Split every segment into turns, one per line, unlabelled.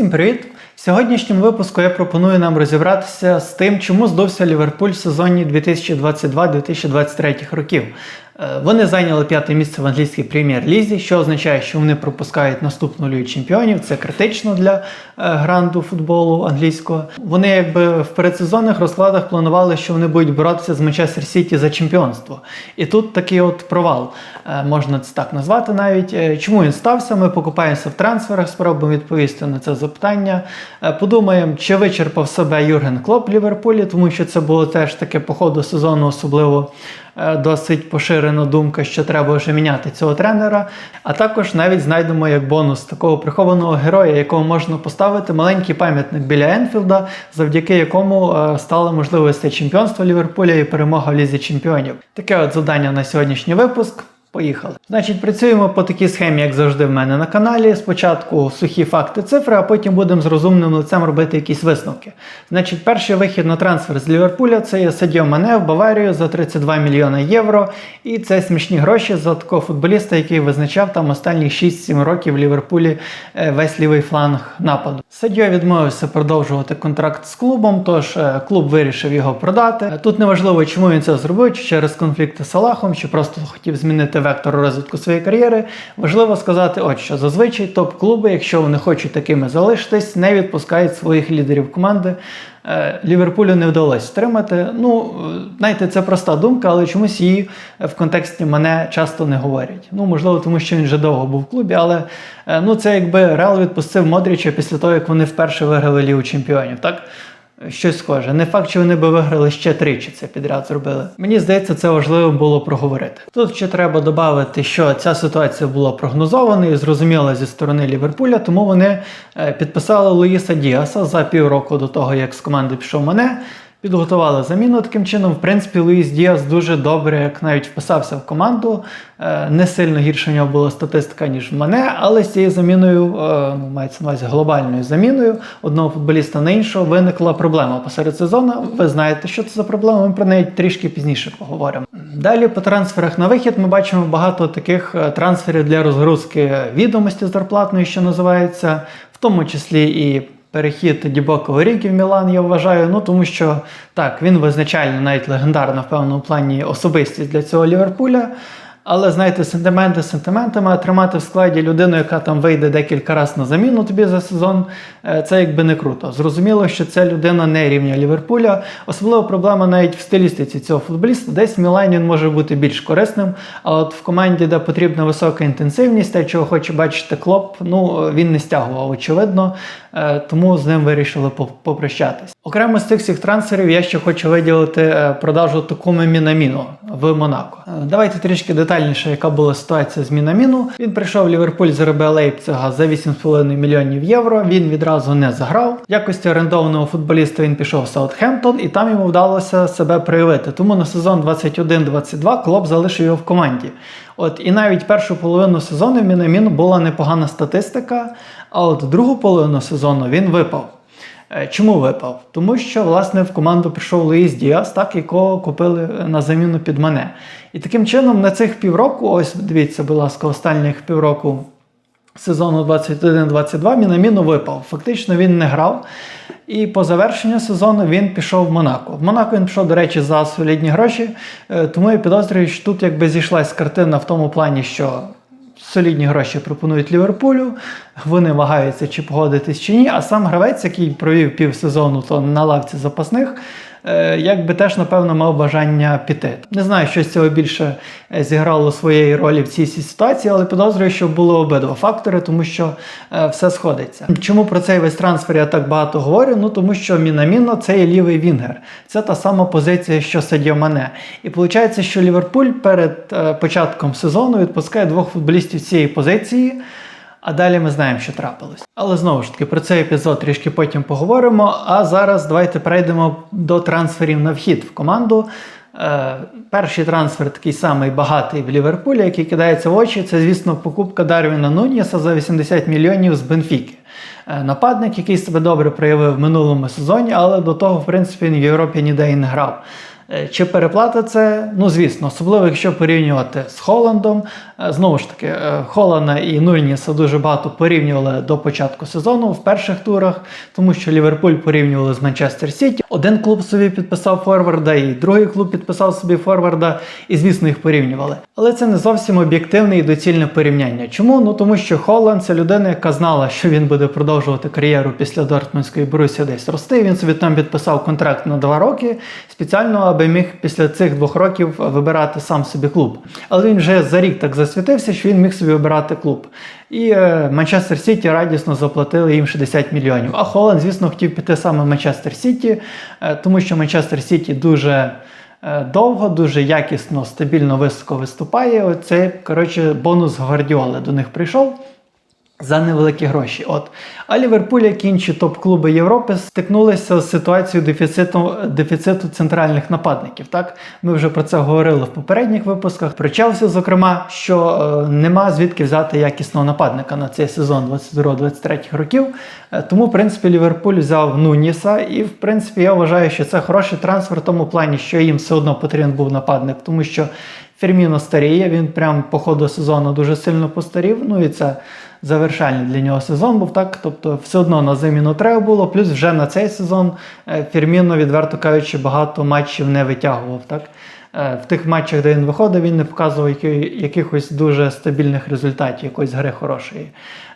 Всім привіт! В сьогоднішньому випуску я пропоную нам розібратися з тим, чому здувся Ліверпуль в сезоні 2022-2023 років. Е, Вони зайняли п'яте місце в англійській прем'єр-лізі, що означає, що вони пропускають наступну лігу чемпіонів. Це критично для е, гранду футболу англійського. Вони якби в передсезонних розкладах планували, що вони будуть боротися з Манчестер Сіті за чемпіонство. І тут такий от провал, е, можна це так назвати навіть. Чому він стався? Ми покупаємося в трансферах, спробуємо відповісти на це запитання. Подумаємо, чи вичерпав себе Юрген Клоп в Ліверпулі, тому що це було теж таке по ходу сезону, особливо досить поширена думка, що треба вже міняти цього тренера. А також навіть знайдемо як бонус такого прихованого героя, якого можна поставити маленький пам'ятник біля Енфілда, завдяки якому е, стало можливості чемпіонства Ліверпуля і перемога в Лізі Чемпіонів. Таке от завдання на сьогоднішній випуск. Поїхали. Значить, працюємо по такій схемі, як завжди в мене на каналі. Спочатку сухі факти, цифри, а потім будемо з розумним лицем робити якісь висновки. Значить, перший вихід на трансфер з Ліверпуля це є Садіо Мане в Баварію за 32 мільйони євро. І це смішні гроші за такого футболіста, який визначав там останні 6-7 років в Ліверпулі е, весь лівий фланг нападу. Садіо відмовився продовжувати контракт з клубом, тож е, клуб вирішив його продати. Тут неважливо, чому він це зробив, чи через конфлікти з Салахом, чи просто хотів змінити вектор розвитку своєї кар'єри. Важливо сказати, от що зазвичай топ-клуби, якщо вони хочуть такими залишитись, не відпускають своїх лідерів команди. Е, Ліверпулю не вдалося стримати. Ну, е, знаєте, це проста думка, але чомусь її в контексті мене часто не говорять. Ну, можливо, тому що він вже довго був в клубі, але е, ну, це якби Реал відпустив Модріча після того, як вони вперше виграли Лігу чемпіонів. Так? Щось схоже. Не факт, що вони би виграли ще тричі це підряд зробили. Мені здається, це важливо було проговорити. Тут ще треба додати, що ця ситуація була прогнозована і зрозуміла зі сторони Ліверпуля, тому вони е, підписали Луїса Діаса за півроку до того, як з команди пішов мене. Підготували заміну таким чином. В принципі, Луїс Діас дуже добре, як навіть вписався в команду. Е, Не сильно гірше в нього була статистика, ніж в мене, але з цією заміною, е, ну, мається на увазі глобальною заміною одного футболіста на іншого, виникла проблема посеред сезону. Ви знаєте, що це за проблема, ми про неї трішки пізніше поговоримо. Далі по трансферах на вихід ми бачимо багато таких е, трансферів для розгрузки відомості зарплатної, що називається, в тому числі і. Перехід Дібоко Орігі в Мілан, я вважаю, ну тому що так, він визначальний, навіть легендарна в певному плані особистість для цього Ліверпуля. Але знаєте, сентименти сентиментами, а тримати в складі людину, яка там вийде декілька разів на заміну тобі за сезон, е, це якби не круто. Зрозуміло, що ця людина не рівня Ліверпуля. Особливо проблема навіть в стилістиці цього футболіста. Десь в Мілані він може бути більш корисним. А от в команді, де потрібна висока інтенсивність, те, чого хоче бачити клоп, ну він не стягував, очевидно. Е, Тому з ним вирішили поп- попрощатись. Окремо з цих всіх трансферів я ще хочу виділити е, продажу Такуми Мінаміно в Монако. Е, Давайте трішки детальніше, яка була ситуація з Мінаміно. Він прийшов в Ліверпуль з РБ Лейпцига за 8,5 мільйонів євро. Він відразу не заграв. В якості орендованого футболіста він пішов в Саутгемптон, і там йому вдалося себе проявити. Тому на сезон 21-22 клуб залишив його в команді. От і навіть першу половину сезону в Мінаміно була непогана статистика, а от другу половину сезону він випав. Е, Чому випав? Тому що власне в команду прийшов Луїс Діас, так якого купили е, на заміну під мене. І таким чином на цих півроку, ось дивіться, будь ласка, останніх півроку сезону 21-22 Мінаміно випав. Фактично він не грав. І по завершенню сезону він пішов в Монако. В Монако він пішов, до речі, за солідні гроші. е, Тому я підозрюю, що тут якби зійшлась картина в тому плані, що солідні гроші пропонують Ліверпулю, вони вагаються, чи погодитись чи ні. А сам гравець, який провів півсезону то на лавці запасних, якби теж, напевно, мав бажання піти. Не знаю, що з цього більше е, зіграло своєї ролі в цій ситуації, але підозрюю, що були обидва фактори, тому що е, все сходиться. Чому про цей весь трансфер я так багато говорю? Ну тому що Мінаміно це є лівий вінгер. Це та сама позиція, що Садіо Мане. І виходить, що Ліверпуль перед е, початком сезону відпускає двох футболістів цієї позиції. А далі ми знаємо, що трапилось. Але знову ж таки про цей епізод трішки потім поговоримо. А зараз давайте перейдемо до трансферів на вхід в команду. Е, перший трансфер такий самий багатий в Ліверпулі, який кидається в очі, це, звісно, покупка Дарвіна Нуніса за 80 мільйонів з Бенфіки. Е, нападник, який себе добре проявив в минулому сезоні, але до того, в принципі, він в Європі ніде і не грав. Е, Чи переплата це? Ну, звісно, особливо якщо порівнювати з Холландом. Е, Знову ж таки, е, Холланда і Нульніса дуже багато порівнювали до початку сезону в перших турах, тому що Ліверпуль порівнювали з Манчестер Сіті. Один клуб собі підписав форварда, і другий клуб підписав собі форварда, і звісно їх порівнювали. Але це не зовсім об'єктивне і доцільне порівняння. Чому? Ну тому що Холланд це людина, яка знала, що він буде продовжувати кар'єру після Дортмундської Борусі десь рости. Він собі там підписав контракт на два роки спеціально, аби міг після цих двох років вибирати сам собі клуб. Але він вже за рік так засвітився, що він міг собі обирати клуб. І е, Манчестер Сіті радісно заплатили їм 60 мільйонів. А Холланд, звісно, хотів піти саме в Манчестер Сіті, е, тому що Манчестер Сіті дуже. е, Довго, дуже якісно, стабільно, високо виступає. Оце, коротше, бонус Гвардіоли до них прийшов за невеликі гроші. От. А Ліверпуль, як інші топ-клуби Європи, стикнулися з ситуацією дефіциту, дефіциту центральних нападників. Так? Ми вже про це говорили в попередніх випусках. Про Челсі, зокрема, що е, нема звідки взяти якісного нападника на цей сезон 22-23 років. Е, тому, в принципі, Ліверпуль взяв Нуніса, і в принципі я вважаю, що це хороший трансфер в тому плані, що їм все одно потрібен був нападник, тому що Ферміно старіє, він прям по ходу сезону дуже сильно постарів. Ну і це завершальний для нього сезон був так. Тобто, все одно на заміну треба було. Плюс вже на цей сезон е, Ферміно, відверто кажучи, багато матчів не витягував. Так? Е, В тих матчах, де він виходив, він не показував якихось дуже стабільних результатів, якоїсь гри хорошої.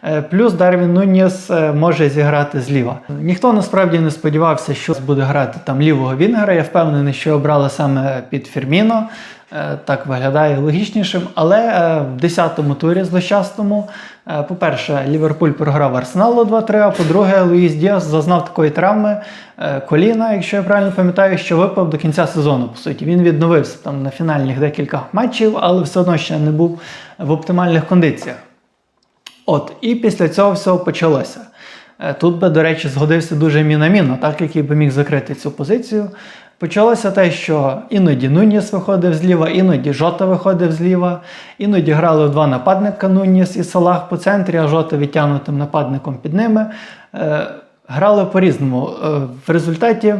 Е, Плюс Дарвін Нуніс може зіграти зліва. Ніхто насправді не сподівався, що буде грати там лівого Вінгера. Я впевнений, що обрали саме під Ферміно. Е, Так виглядає логічнішим. Але е, в 10-му турі злощасному, е, по-перше, Ліверпуль програв Арсеналу 2-3, а по-друге, Луїс Діас зазнав такої травми коліна, якщо я правильно пам'ятаю, що випав до кінця сезону. По суті, він відновився там на фінальних декілька матчів, але все одно ще не був в оптимальних кондиціях. От, і після цього всього почалося. Тут би, до речі, згодився дуже мінаміно, так який би міг закрити цю позицію. Почалося те, що іноді Нуніс виходив зліва, іноді Жота виходив зліва, іноді грали два нападника Нуніс і Салах по центрі, а Жота відтягнутим нападником під ними. Е, Грали по-різному. Е, В результаті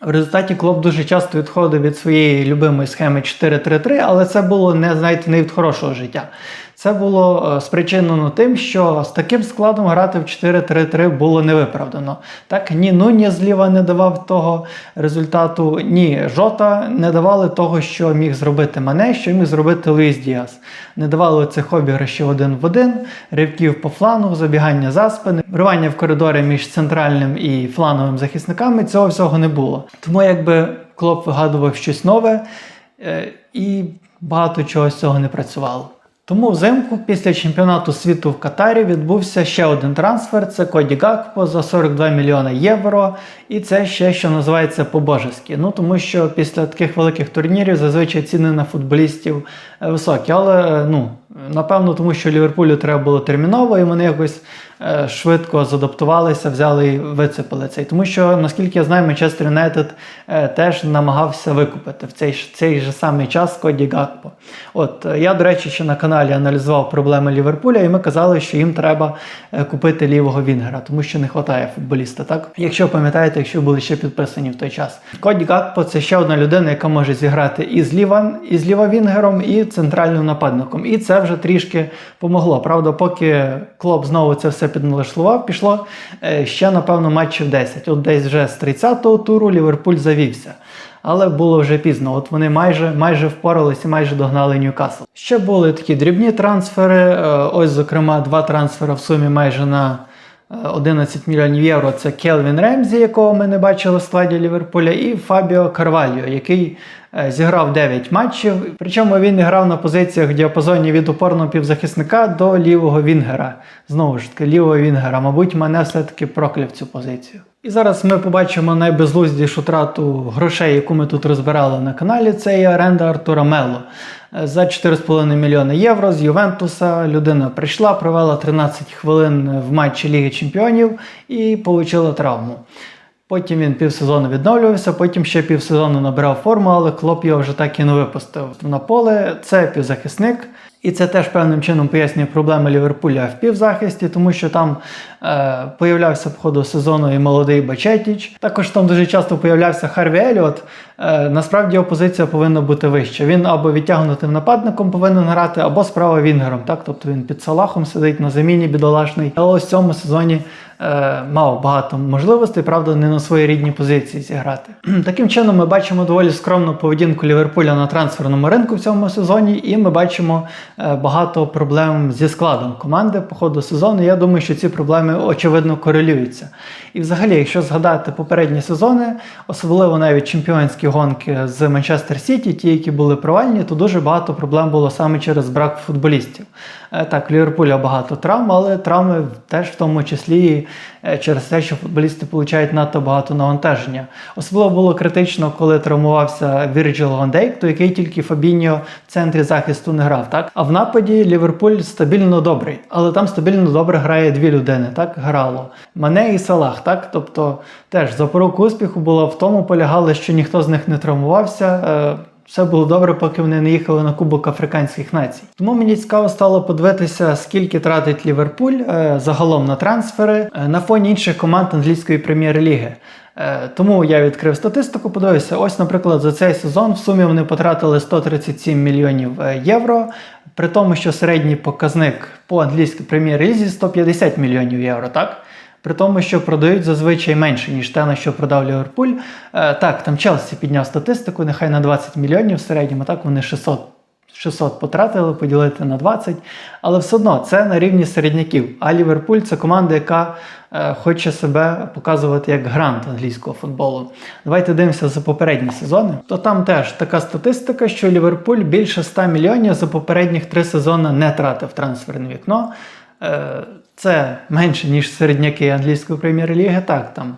в результаті Клоп дуже часто відходив від своєї любимої схеми 4-3-3, але це було не знаєте, не від хорошого життя. Це було е, спричинено тим, що з таким складом грати в 4-3-3 було невиправдано. Так, ні Нуні зліва не давав того результату, ні Жота не давали того, що міг зробити Мане, що міг зробити Луїс Діас. Не давали цих обіграшів один в один, ривків по флангу, забігання за спини, вривання в коридори між центральним і фланговим захисниками. Цього всього не було. Тому якби Клоп вигадував щось нове е, і багато чого з цього не працювало. Тому взимку після чемпіонату світу в Катарі відбувся ще один трансфер. Це Коді Гакпо за 42 мільйони євро. І це ще що називається по-божески. Ну тому що після таких великих турнірів зазвичай ціни на футболістів е, високі. Але е, ну напевно, тому що Ліверпулю треба було терміново, і вони якось е, швидко задаптувалися, взяли і вицепили цей. Тому що, наскільки я знаю, Манчестер Юнайтед е, теж намагався викупити в цей, цей же самий час Коді Гакпо. От е, я, до речі, ще на каналі аналізував проблеми Ліверпуля, і ми казали, що їм треба купити лівого Вінгера, тому що не вистачає футболіста. Так, якщо пам'ятаєте, якщо були ще підписані в той час. Коді Гакпо це ще одна людина, яка може зіграти і зліва, і зліва Вінгером, і центральним нападником. І це вже трішки помогло. Правда, поки Клоп знову це все підналаштував, пішло е, ще, напевно, матчів 10. От десь вже з 30-го туру Ліверпуль завівся. Але було вже пізно. От вони майже майже впоралися і майже догнали Ньюкасл. Ще були такі дрібні трансфери. е, Ось, зокрема, два трансфери в сумі майже на 11 мільйонів євро. Це Келвін Ремзі, якого ми не бачили в складі Ліверпуля, і Фабіо Карвальо, який е, зіграв 9 матчів. Причому він грав на позиціях в діапазоні від опорного півзахисника до лівого Вінгера. Знову ж таки, лівого Вінгера. Мабуть, мене все-таки прокляв цю позицію. І зараз ми побачимо найбезлуздішу трату грошей, яку ми тут розбирали на каналі. Це є оренда Артура Мело. Е, За 4,5 мільйони євро з Ювентуса людина прийшла, провела 13 хвилин в матчі Ліги Чемпіонів і отримала травму. Потім він півсезону відновлювався, потім ще півсезону набирав форму, але клоп його вже так і не випустив на поле. Це півзахисник. І це теж певним чином пояснює проблеми Ліверпуля в півзахисті, тому що там е, появлявся по ходу сезону і молодий Бачетіч. Також там дуже часто появлявся Харві Еліот. Е, насправді його позиція повинна бути вища. Він або відтягнутим нападником повинен грати, або справа Вінгером. Так? Тобто він під Салахом сидить на заміні бідолашний. Але ось в цьому сезоні е, мав багато можливостей, правда, не на своїй рідній позиції зіграти. Таким чином, ми бачимо доволі скромну поведінку Ліверпуля на трансферному ринку в цьому сезоні, і ми бачимо е, багато проблем зі складом команди по ходу сезону. Я думаю, що ці проблеми очевидно корелюються. І взагалі, якщо згадати попередні сезони, особливо навіть чемпіонські гонки з Манчестер Сіті, ті, які були провальні, то дуже багато проблем було саме через брак футболістів. Е, Так, Ліверпуля багато травм, але травми теж в тому числі е, через те, що футболісти получають надто багато навантаження. Особливо було критично, коли травмувався Вірджил Ван то який тільки Фабіньо в центрі захисту не грав. Так? А в нападі Ліверпуль стабільно добрий, але там стабільно добре грає дві людини, так грало. Мане і Салах, так? Тобто теж запорука успіху була в тому, полягала, що ніхто з них не травмувався. Все було добре, поки вони не їхали на Кубок Африканських націй. Тому мені цікаво стало подивитися, скільки тратить Ліверпуль е, загалом на трансфери е, на фоні інших команд англійської прем'єр-ліги. Е, Тому я відкрив статистику, подивився. Ось, наприклад, за цей сезон в сумі вони потратили 137 мільйонів е, євро, при тому, що середній показник по англійській прем'єр-лізі 150 мільйонів євро, так? При тому, що продають зазвичай менше, ніж те, на що продав Ліверпуль. Е, так, там Челсі підняв статистику, нехай на 20 мільйонів в середньому, так вони 600 600 потратили, поділити на 20, але все одно це на рівні середняків. А Ліверпуль це команда, яка е, хоче себе показувати як грант англійського футболу. Давайте дивимося за попередні сезони. То там теж така статистика, що Ліверпуль більше 100 мільйонів за попередніх три сезони не тратив трансферне вікно. Е, це менше, ніж середняки англійської прем'єр-ліги. Так, там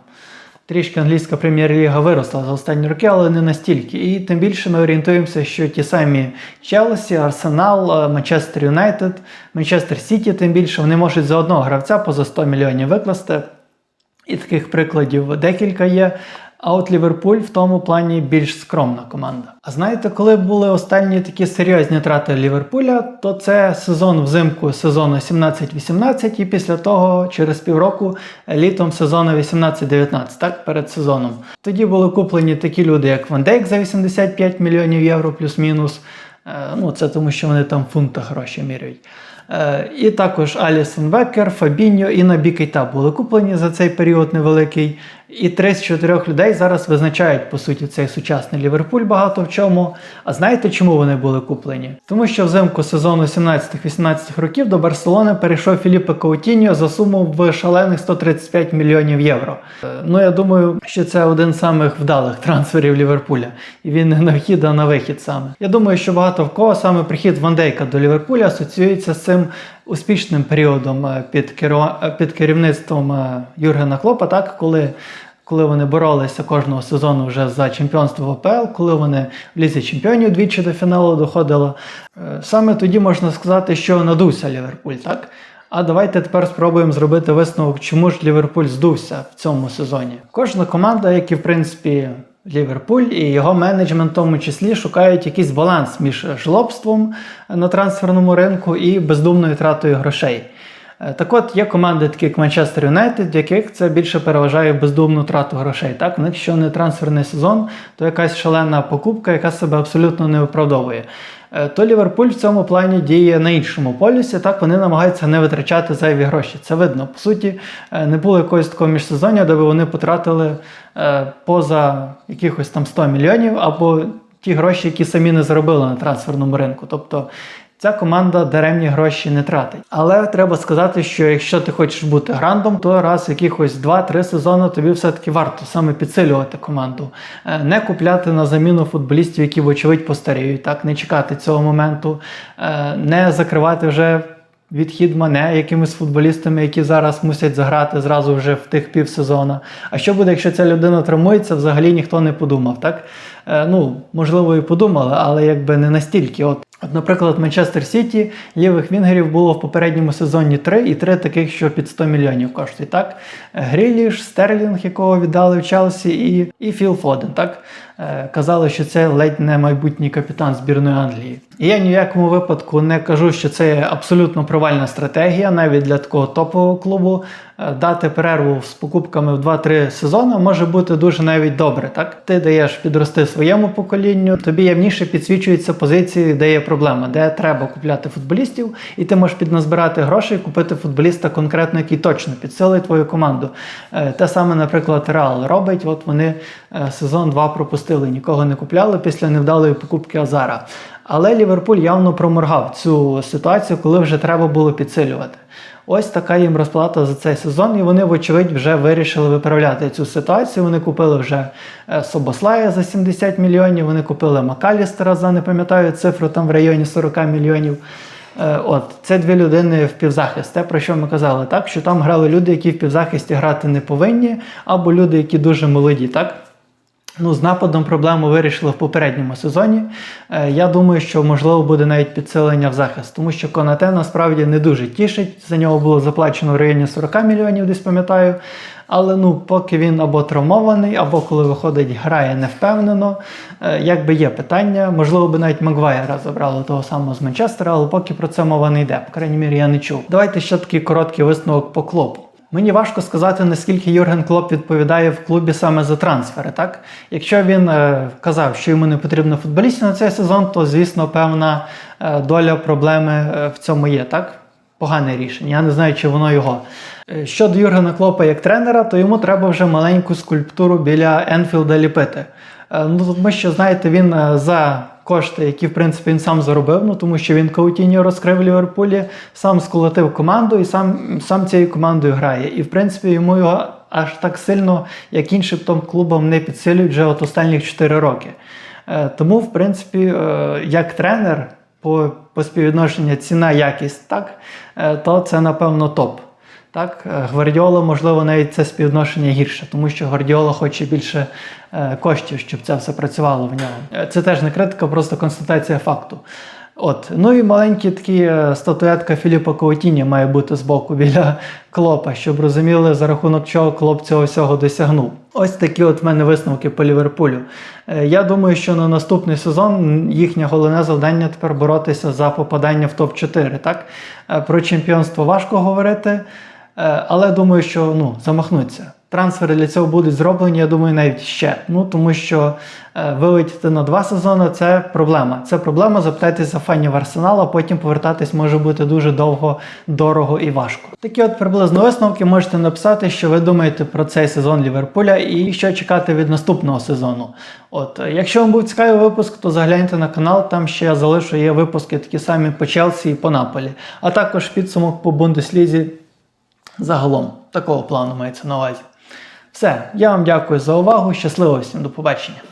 Трішки англійська прем'єр-ліга виросла за останні роки, але не настільки. І тим більше ми орієнтуємося, що ті самі Челсі, Арсенал, е, Манчестер Юнайтед, Манчестер Сіті, тим більше вони можуть за одного гравця поза 100 мільйонів викласти. І таких прикладів декілька є. А от Ліверпуль в тому плані більш скромна команда. А знаєте, коли були останні такі серйозні трати Ліверпуля, то це сезон взимку сезону 17-18, і після того, через півроку, літом сезону 18-19, так, перед сезоном. Тоді були куплені такі люди, як Ван Дейк за 85 мільйонів євро плюс-мінус. Е, Ну, це тому, що вони там в фунтах гроші міряють. Е, І також Алісон Беккер, Фабіньо і Набі були куплені за цей період невеликий. І три з чотирьох людей зараз визначають, по суті, цей сучасний Ліверпуль багато в чому. А знаєте, чому вони були куплені? Тому що взимку сезону 17-18 років до Барселони перейшов Філіппе Каутіньо за суму в шалених 135 мільйонів євро. Е, Ну, я думаю, що це один з самих вдалих трансферів Ліверпуля. І він не на вхід, а на вихід саме. Я думаю, що багато в кого саме прихід Ван Дейка до Ліверпуля асоціюється з цим успішним періодом е, під, е, під керівництвом е, Юргена Клопа, так, коли коли вони боролися кожного сезону вже за чемпіонство в АПЛ, коли вони в лізі чемпіонів двічі до фіналу доходили. Саме тоді можна сказати, що надувся Ліверпуль, так? А давайте тепер спробуємо зробити висновок, чому ж Ліверпуль здувся в цьому сезоні. Кожна команда, як і в принципі Ліверпуль і його менеджмент в тому числі шукають якийсь баланс між жлобством на трансферному ринку і бездумною тратою грошей. Е, Так от є команди, такі як Манчестер Юнайтед, в яких це більше переважає бездумну трату грошей. Так, в них що не трансферний сезон, то якась шалена покупка, яка себе абсолютно не виправдовує. Е, То Ліверпуль в цьому плані діє на іншому полюсі. Так вони намагаються не витрачати зайві гроші. Це видно. По суті, е, не було якогось такого міжсезоння, де би вони потратили е, поза якихось там 100 мільйонів або ті гроші, які самі не заробили на трансферному ринку. Тобто Ця команда даремні гроші не тратить. Але треба сказати, що якщо ти хочеш бути грандом, то раз якихось 2-3 сезони тобі все-таки варто саме підсилювати команду, Е, не купляти на заміну футболістів, які, вочевидь, постаріють, так, не чекати цього моменту, е, не закривати вже. Відхід мене якимись футболістами, які зараз мусять заграти зразу вже в тих півсезона. А що буде, якщо ця людина травмується, взагалі ніхто не подумав. Так? Е, ну, можливо, і подумали, але якби не настільки. От, от наприклад, Манчестер Сіті лівих вінгерів було в попередньому сезоні 3 і 3 таких, що під 100 мільйонів коштує. Так? Гріліш, Стерлінг, якого віддали в Челсі, і, і Філ Фоден. Так? Е, Казали, що це ледь не майбутній капітан збірної Англії. Я ні в якому випадку не кажу, що це абсолютно провальна стратегія, навіть для такого топового клубу. Е, Дати перерву з покупками в 2-3 сезони може бути дуже навіть добре. Так ти даєш підрости своєму поколінню, тобі явніше підсвічуються позиції, де є проблема, де треба купляти футболістів, і ти можеш підназбирати грошей, і купити футболіста конкретно, який точно підсилить твою команду. Е, Те саме, наприклад, Реал робить. От вони е, сезон 2 пропустили, нікого не купляли після невдалої покупки Азара. Але Ліверпуль явно проморгав цю ситуацію, коли вже треба було підсилювати. Ось така їм розплата за цей сезон, і вони, вочевидь, вже вирішили виправляти цю ситуацію. Вони купили вже е, Собослая за 70 мільйонів, вони купили Макалістера за не пам'ятаю цифру там в районі 40 мільйонів. Е, От, це дві людини в півзахист. Те, про що ми казали, так? Що там грали люди, які в півзахисті грати не повинні, або люди, які дуже молоді, так? Ну, з нападом проблему вирішили в попередньому сезоні. Е, Я думаю, що можливо буде навіть підсилення в захист, тому що Конате насправді не дуже тішить. За нього було заплачено в районі 40 мільйонів, десь пам'ятаю. Але ну, поки він або травмований, або коли виходить, грає невпевнено. Е, Якби є питання, можливо, би навіть Магвайера забрали того самого з Манчестера, але поки про це мова не йде. По крайній мірі, я не чув. Давайте ще такий короткий висновок по клопу. Мені важко сказати, наскільки Юрген Клоп відповідає в клубі саме за трансфери. Так? Якщо він е, казав, що йому не потрібно футболістів на цей сезон, то звісно певна е, доля проблеми е, в цьому є. Так? Погане рішення. Я не знаю, чи воно його. Щодо Юргена Клопа як тренера, то йому треба вже маленьку скульптуру біля Енфілда ліпити. Ну, тому що, знаєте, він за кошти, які в принципі він сам заробив, ну тому що він Каутіньо розкрив Ліверпулі, сам сколотив команду і сам, сам цією командою грає. І в принципі йому його аж так сильно, як іншим том клубам, не підсилюють вже от останніх 4 роки. Е, Тому, в принципі, е, як тренер по, по співвідношенню ціна-якість, так, е, то це напевно топ. Так, е, Гвардіола, можливо, навіть це співвідношення гірше, тому що Гвардіола хоче більше е, коштів, щоб це все працювало в нього. Е, Це теж не критика, просто констатація факту. От. Ну і маленькі такі статуетка Філіпа Коутіні має бути з боку біля клопа, щоб розуміли, за рахунок чого клоп цього всього досягнув. Ось такі от в мене висновки по Ліверпулю. Я думаю, що на наступний сезон їхнє головне завдання тепер боротися за попадання в топ-4. Так? Про чемпіонство важко говорити. Е, Але думаю, що ну, замахнуться. Трансфери для цього будуть зроблені, я думаю, навіть ще. Ну тому що е, вилетіти на два сезони це проблема. Це проблема. Запитайтеся за фанів Арсенала, потім повертатись може бути дуже довго, дорого і важко. Такі от приблизно висновки можете написати, що ви думаєте про цей сезон Ліверпуля і що чекати від наступного сезону. От, е, якщо вам був цікавий випуск, то загляньте на канал, там ще я залишу є випуски такі самі по Челсі і по Наполі, а також підсумок по Бундеслізі загалом. Такого плану мається на увазі. Все, я вам дякую за увагу. Щасливо всім, до побачення.